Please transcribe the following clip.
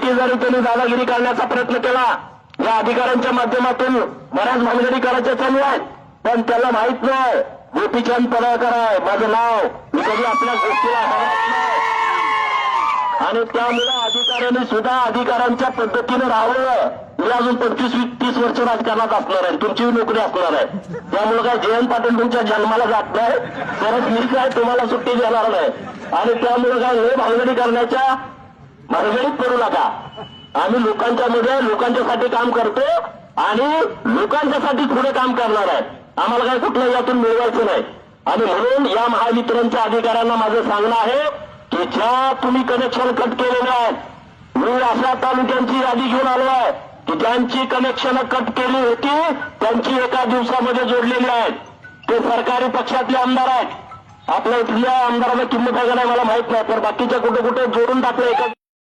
किती जरी त्यांनी दादागिरी करण्याचा प्रयत्न केला. या अधिकाऱ्यांच्या माध्यमातून बऱ्याच भानगडी करायच्या चालू आहेत. पण त्याला माहीत नाही. गोपीचंद पडळकर आहे. माझं नाव मी कधी आपल्या गोष्टीला आणि त्यामुळे अधिकाऱ्यांनी सुद्धा अधिकाऱ्यांच्या पद्धतीने राहावं. मी अजून पंचवीस तीस वर्ष राजकारणात असणार आहे. तुमचीही नोकरी असणार आहे. त्यामुळे काय जयंत पाटील तुमच्या जन्माला जात नाही. परत मी काय तुम्हाला सुट्टी देणार नाही. आणि त्यामुळे काय हे भानगडी करण्याच्या भानगडीत पडू नका. आम्ही लोकांच्या मध्ये लोकांच्यासाठी काम करतो आणि लोकांच्यासाठी पुढे काम करणार आहे. आम्हाला काय कुठलं यातून मिळवायचं नाही. आणि म्हणून या महावितरणच्या अधिकाऱ्यांना माझं सांगणं आहे की ज्या तुम्ही कनेक्शन कट केलेले आहेत मी अशा तालुक्यांची यादी घेऊन आलो आहे की ज्यांची कनेक्शन कट केली होती त्यांची एका दिवसामध्ये जोडलेली आहेत. ते सरकारी पक्षातले आमदार आहेत. आपल्या इथल्या आमदाराला किंमत आहे का नाही मला माहीत नाही पण बाकीच्या कुठे कुठे जोडून टाकलं एका